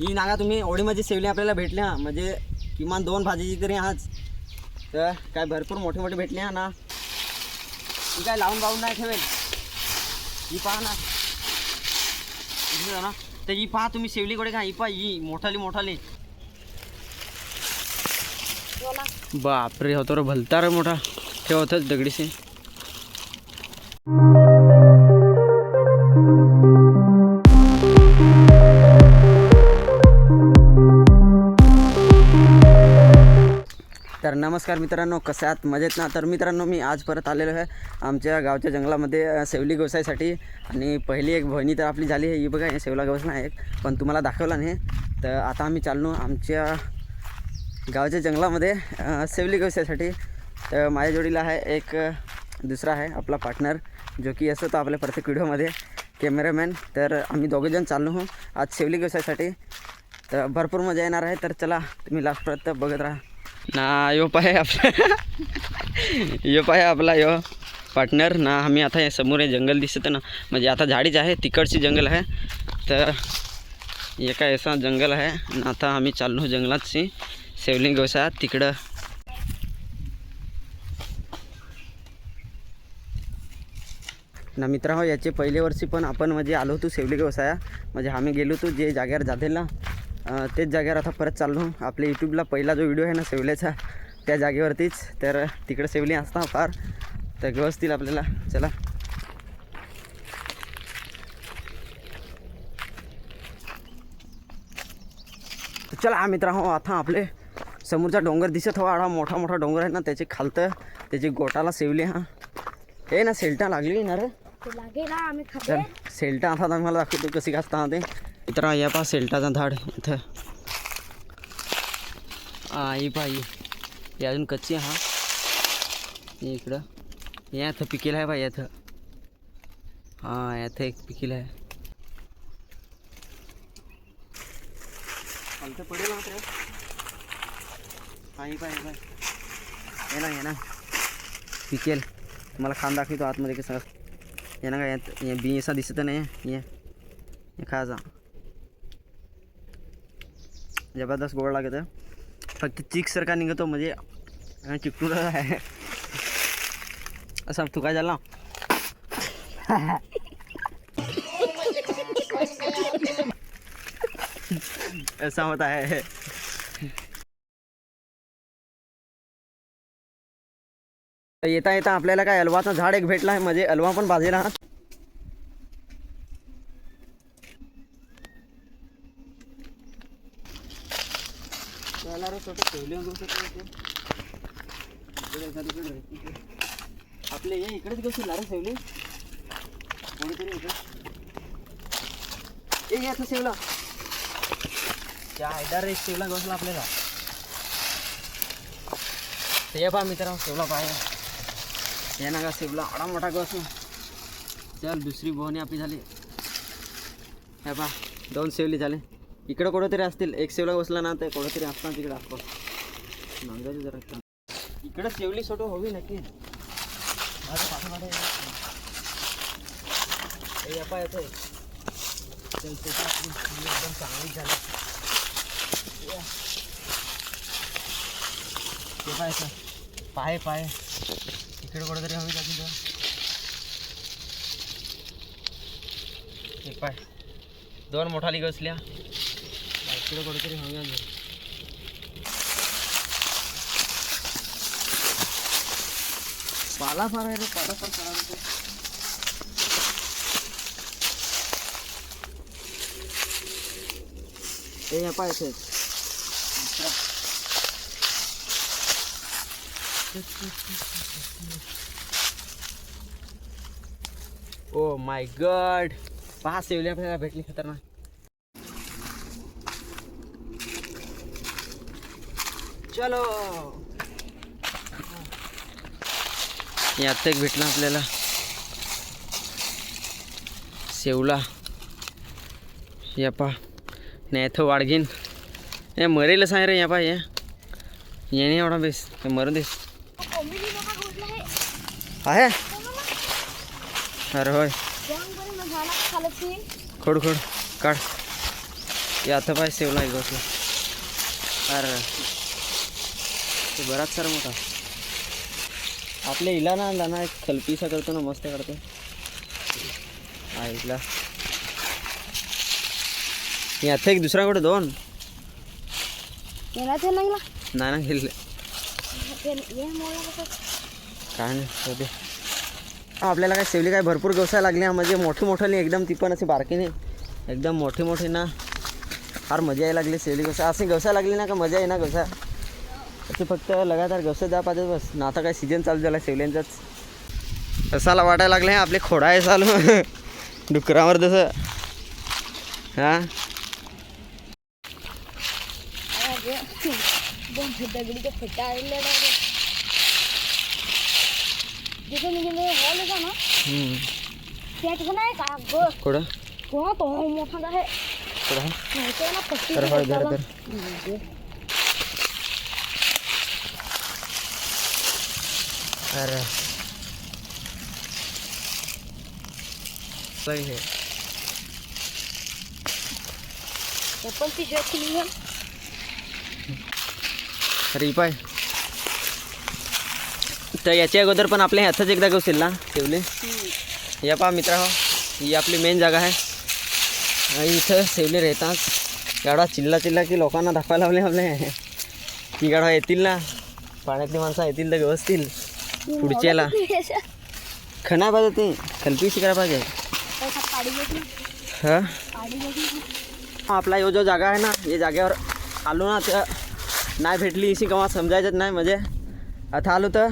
ही नागा तुम्ही ओढीमध्ये सेवली आपल्याला भेटल्या. म्हणजे किमान दोन भाजीची तरी आज. तर काय भरपूर मोठे मोठे भेटले हा ना. ही काय लावून बावून नाही ठेवेल. ही पहा ना. ना. तर ही पहा तुम्ही सेवली कडे का? ही पहा ही मोठाली मोठाली. बापरे होतो रे भलता रे मोठा. ठेवतच दगडीशी नमस्कार मित्रांनो कसं आहात? मजेत ना? तर मित्रांनो मी आज परत आलेलो आहे आमच्या गावच्या जंगलामध्ये सेवली व्यवसायासाठी आणि पहिली एक बहिणी तर आपली झाली आहे. ही बघा हे सेवला गवस नाही एक पण तुम्हाला दाखवला नाही. तर आता आम्ही चाललो आमच्या गावच्या जंगलामध्ये सेवली व्यवसायासाठी तर माझ्या जोडीला आहे एक दुसरा आहे आपला पार्टनर जो की असतो तो आपल्या प्रत्येक व्हिडिओमध्ये कॅमेरामॅन तर आम्ही दोघेजण चाललो हो आज सेवली व्यवसायासाठी तर भरपूर मजा येणार आहे. तर चला तुम्ही लास्टपर्यंत बघत राहा. ना यो पाय आपला यो पाय आपला यो पार्टनर ना आम्ही आता हे समोर हे जंगल दिसतं ना. म्हणजे आता झाडीच आहे तिकडची जंगल आहे. तर एका असा जंगल आहे. ना आता आम्ही चाललो जंगलातशी. सेवलिंग व्यवसायात तिकडं. ना मित्र हो याचे पहिले वर्षी पण आपण म्हणजे आलो होतो सेवली व्यवसाया म्हणजे आम्ही गेलो होतो जे जागेवर जातील ना. तेच जागेवर आता परत चाललो. आपल्या यूट्यूबला पहिला जो व्हिडिओ आहे ना सेवल्याचा त्या जागेवरतीच. तर तिकडे सेवली असता फार. तर व्यवस्थित आपल्याला चला. चला मित्र हो आता आपले समोरचा डोंगर दिसत हवा. हा मोठा मोठा डोंगर आहे ना त्याचे खालतं त्याची गोटाला सेवली हा. हे ना सेल्टा लागली ना रे? सेल्टा आता तर मला दाखवतो कशी घासता ते. मित्र या पा सेल्टाचा झाड इथं हा ही भाई ही अजून कच्ची हा। हे इकडं या इथं पिकेल आहे भाई याथं हां याथं एक पिकेल आहे खालतं पडेल मात्र हा ही पहा ही ये ना ये ना। पिकेल तुम्हाला खान दाखवतो आतमध्ये कसं ये ना का यात बी असा दिसत नाही ये। खाजा जबरदस्त गोड लागत फक्त चिकसारखा निघतो म्हणजे चिकटून आहे. असं तू काय झाला? असा मत आहे. येता येता आपल्याला काय अलवाचं झाड एक भेटला आहे. म्हणजे अलवा पण बाजूला हा त्याला रे छोटे ठेवले होते ते. इकडे एखादी इकडे राहते ते. आपले हे इकडेच घेऊन रे सेवले कोणीतरी इकडे एक याचं सेवला त्या आयडा रे सेवला घसला आपल्याला. ते ये पहा मित्र सेवला पाहिजे या ना का सेवला आडा मोठा गस चल दुसरी बोहणी आपली झाली. हे पहा दोन सेवली झाले. इकडं कुठंतरी असतील. एक सेवला बसला ना तर कुठंतरी असतात तिकडे आपण नांदायचं जरा इकडं सेवली सोटो हवी नक्की. माझ्या पाठोपाठ एकदम चांगली झाली. ते पाय सर पाय पाय. इकडे कुठेतरी हवी जातील हे पाय. दोन मोठाली गसल्या इकडे कुठेतरी पाला फार आहे पाला फार हे इथेच. ओ माय गॉड पहा सेवली आपल्याला भेटली खतरनाक. चलो. यात एक भेटला आपल्याला. शेवला. या पा. नाही वाडगीन. हे मरेल सांग रे या पा या येणे एवढा बेस. हे मरून देस आहे. अरे होय. खोड खोड. काढ. या आता पाय सेवला आहे अरे. ते बराच सर मोठा. आपल्या इला ना दाना एक खलपीसा करतो ना मस्त करतो. हा इथला यात एक दुसरा कुठे दोन? येणार नाही ना? ना गेले काय नाही आपल्याला काय सेवली काय भरपूर गवसाय लागली हा, म्हणजे मोठी मोठी नाही एकदम ती पण अशी बारकी नाही. एकदम मोठी मोठी ना. फार मजा यायला लागली सेवली गवसा असे गवसा लागली ना का मजा आहे ना गवसा असे फक्त लगातार गवसा जा पाहिजे बस ना आता काय सीजन चालू झाला सेवल्यांचाच कसाला वाटायला लागले आपले खोडा आहे चालू. डुकरावर तसं. हां? दगडीचे फट्टा आलेले जिथे मी गेले हॉल होता ना त्या ठिकाणी आहे का ग खोडं? कोणा तो मोठा आहे खोडं? आहे? माहिती ना पट्टी तर है. अरे पाय तर याच्या अगोदर पण आपल्या ह्याचाच एकदा गवशील ना ठेवले? या पहा मित्र हो ही आपली मेन जागा आहे. आणि इथं सेवले राहतात. गाडा चिल्ला चिल्ला की लोकांना दाखवायला लावले आपले. की गाडा येतील ना. पाण्यातली माणसं येतील तर गवसतील पुढच्याला खणा पाहिजे ते. खलपी शिकायला पाहिजे. हां? आपला यो जो जागा आहे ना या जागेवर आलो ना तर नाही भेटली अशी केव्हा समजायचंच नाही म्हणजे. आता आलो तर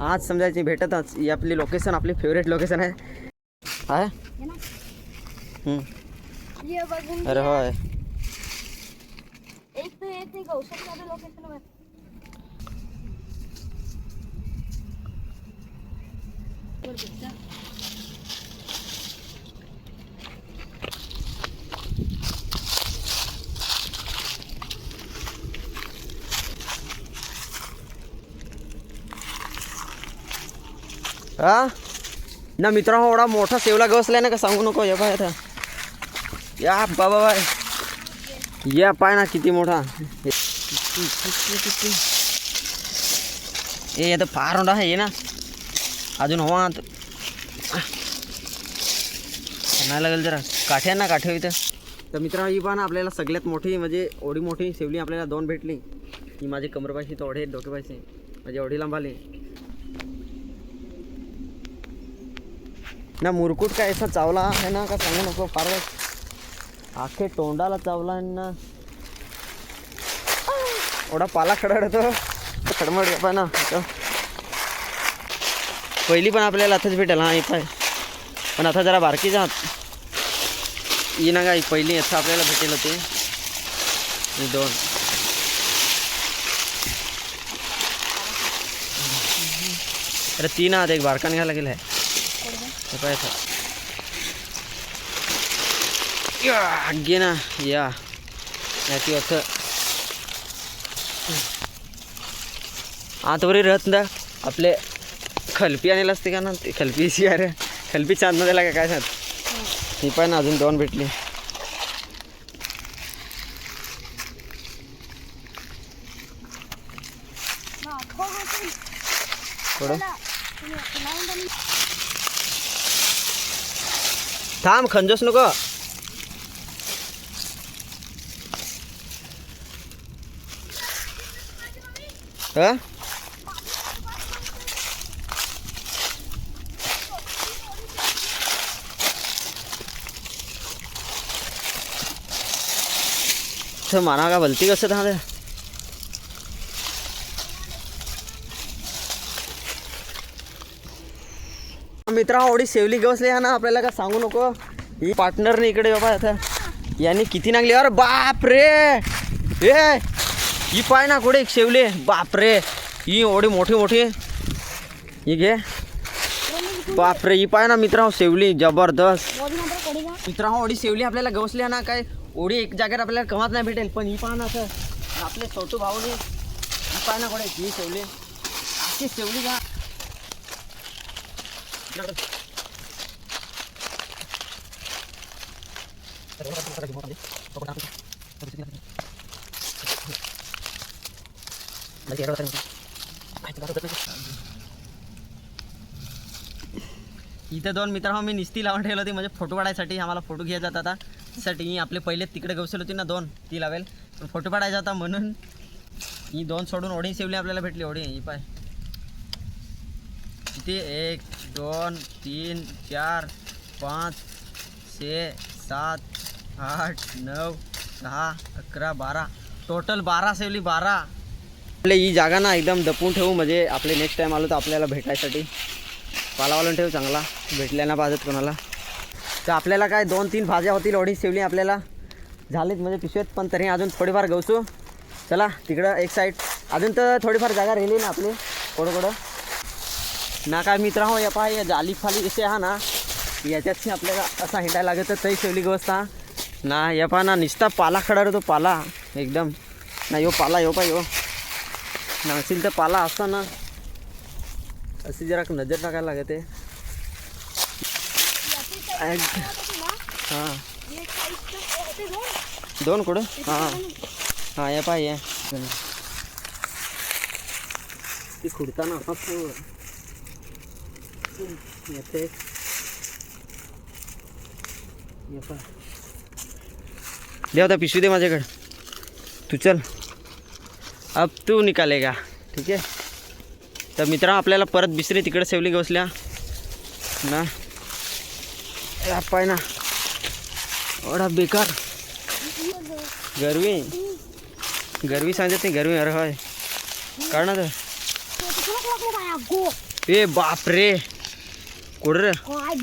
आज समजायची भेटतच. ही आपली लोकेशन आपली फेवरेट लोकेशन आहे. आहे? हे अरे होय. हा? ना मित्र एवढा मोठा सेवला गवसलाय ना का सांगू नको या पाय आता. या बाबा बाय. या पाय ना किती मोठा. ए आता फार मोठा आहे ये ना. अजून हवा. आत. नाही लागेल जरा. काठ्या ना काठ्या इथं. तर मित्र ही पण आपल्याला सगळ्यात मोठी म्हणजे ओढी मोठी शिवली आपल्याला दोन भेटली. ही माझी कमरपाशी तर ओढे डोकेपाशी म्हणजे ओढी लांब आली. ना मुरकुट काय असा चावला आहे ना का सांगू नको फार आखे तोंडाला चावला आहे ना. एवढा पाला खडडतो खडमड ना पहिली पण आपल्याला आताच भेटेल हा पाय. पण आता जरा बारकी जा. ये ना काय पहिली असं आपल्याला भेटेल होती दोन. अरे तीन आहात एक बारका निघायला गेला आहे काय पाय या, घे ना. या. याची अर्थ आता बरी राहत ना आपले खलपी आणेल असते का ना? ते खलपीची अरे खलपी चांद द्यायला का काय सांग? ही. पण अजून दोन भेटली. थोडं थांब खंजोस नको. हा तर माना का भलती कसं थांबे मित्रा एवढी सेवली गवसली आहे ना आपल्याला का सांगू नको. ही पार्टनरने इकडे बाबा आता यांनी किती नागली. अरे बाप रे ए ही पाय ना कुठे एक शेवले. बाप रे ही एवढी मोठी मोठी. ही घे. बाप रे ही पाय ना मित्रा सेवली जबरदस्त. मित्रा एवढी सेवली आपल्याला गवसली ना काय ओढी एक जागेवर आपल्याला कमात नाही भेटेल पण ही पाहणं असं आपले छोटू भाऊने ही पाय ना कुठे ही सेवली अशी शेवली का? इथे दोन मित्र मी निस्ती लावून ठेवली होती म्हणजे फोटो काढायसाठी आम्हाला फोटो घ्यायचा आता त्यासाठी ही आपले पहिले तिकडे गवसेल होती ना दोन ती लावेल. पण फोटो काढायचा होता म्हणून ही दोन सोडून ओढी सेवली आपल्याला भेटली ओढी. ही पाय. किती? एक दोन तीन चार पाच छे सात आठ नऊ दहा अकरा बारा. टोटल बारा सेवली बारा. आपले ही जागा ना एकदम दपून ठेवू म्हणजे आपले नेक्स्ट टाईम आलो तर आपल्याला भेटायसाठी. पालावालून ठेवू चांगला. भेटल्या ना पाहत कोणाला. तर आपल्याला काय दोन तीन भाज्या होतील ओढी शिवली आपल्याला झालीत म्हणजे पिशवेत पण तरी अजून थोडीफार गवसू. चला तिकडं एक साईड अजून तर थोडीफार जागा राहिली ना आपली कोडं कोडं. ना काय मित्र हो या पहा या जाली फाली जसे हा ना. याच्यातशी आपल्याला असा हिंडायला लागत तर तरी शेवली गवसता. ना या पहा ना निस्ता पाला खडा रे तो पाला एकदम. ना यो पाला यो पा यो. ना तर पाला असता ना अशी जरा नजर टाकायला लागते. हां दोन कुठं? हां. हां. या पाय ती खुडताना येते. ये पाय. दे होता पिशवी दे माझ्याकडे. तू चल. अब तू निकालेगा ठीक आहे? तर मित्रा आपल्याला परत बिसरी तिकडे सेवली गवसल्या. ना? ए, पाय ना एवढा बेकार. गरवी. गरवी सांगत नाही गरवी अरे होय. काढ ना तर. ए बाप रे कुठ रे? काय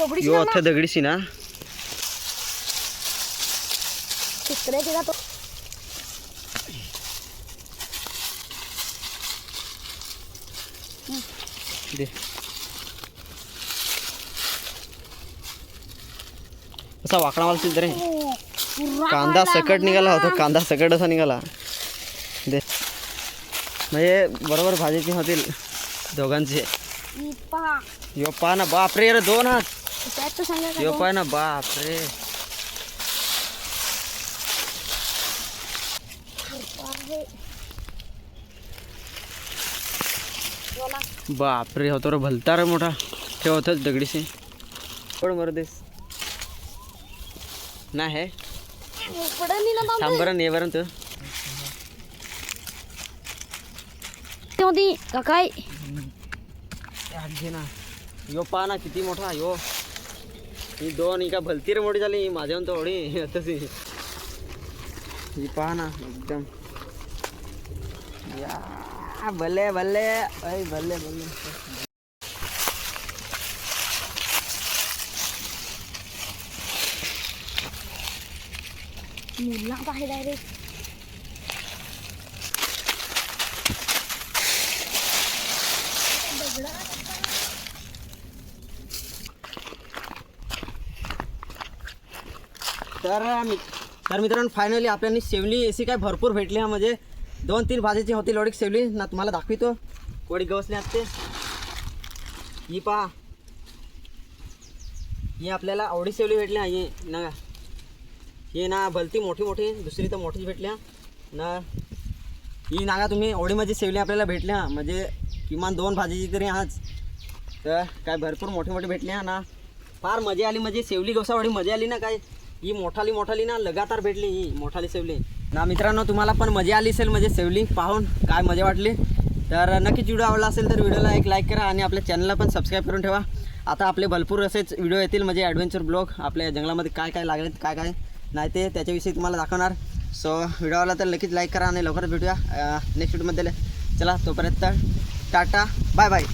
दगडी यो अथ दगडीशी ना. तिकडे दे. असा वाकडा माल रे कांदा सकट निघाला होता कांदा सकट असा निघाला. दे. म्हणजे बरोबर भाजीची होतील दोघांचे. पहा यो पहा ना बाप रे अरे दोन हात. त्यात तर सांगा का यो तो? पाय ना बाप रे आहे. बोला. बाप रे होतो रे भलता रे मोठा. ठेव होतच दगडीशी. कोण मर देस? नाही हे ना थांब बरं ये बरं तू. होती का काय घे ना. यो पहा ना किती मोठा यो. ही दोन ही का भलती रे मोठी झाली ही माझ्याहून थोडी तशी ही पहा ना एकदम. या भले भले. ऐ भले भले. मुला आहे डायरेक्ट तर मी तर मित्रांनो फायनली आपल्याला शेवली सी काय भरपूर भेटली हा. म्हणजे दोन तीन भाजीची होती लोडिक शेवली ना तुम्हाला दाखवितो. कोडी गवसले असते ही पहा. ही आपल्याला आवडी शेवली भेटली. हा ही ना हे ना भलती मोठी मोठी दुसरी तर मोठीच भेटल्या. ना ही नागा तुम्ही ओढीमध्ये सेवली आपल्याला भेटल्या. म्हणजे किमान दोन भाजीची तरी आज. तर काय भरपूर मोठे मोठे भेटल्या ना. फार मजा आली म्हणजे सेवली गोसावाडी मजा आली ना काय. ही मोठाली मोठाली ना लगातार भेटली ही मोठाली सेवली. ना मित्रांनो तुम्हाला पण मजा आली असेल म्हणजे सेवली पाहून काय मजा वाटली. तर नक्कीच व्हिडिओ आवडला असेल तर व्हिडिओला एक लाईक करा आणि आपल्या चॅनलला पण सबस्क्राईब करून ठेवा. आता आपले भरपूर असेच व्हिडिओ येतील म्हणजे ॲडव्हेंचर ब्लॉग आपल्या जंगलामध्ये काय काय लागलेत काय काय. नाही ते त्याच्याविषयी तुम्हाला दाखवणार. सो व्हिडिओ तर नक्कीच लाईक करा आणि लवकरच भेटूया. नेक्स्ट व्हिडिओमध्ये चला तोपर्यंत टाटा बाय बाय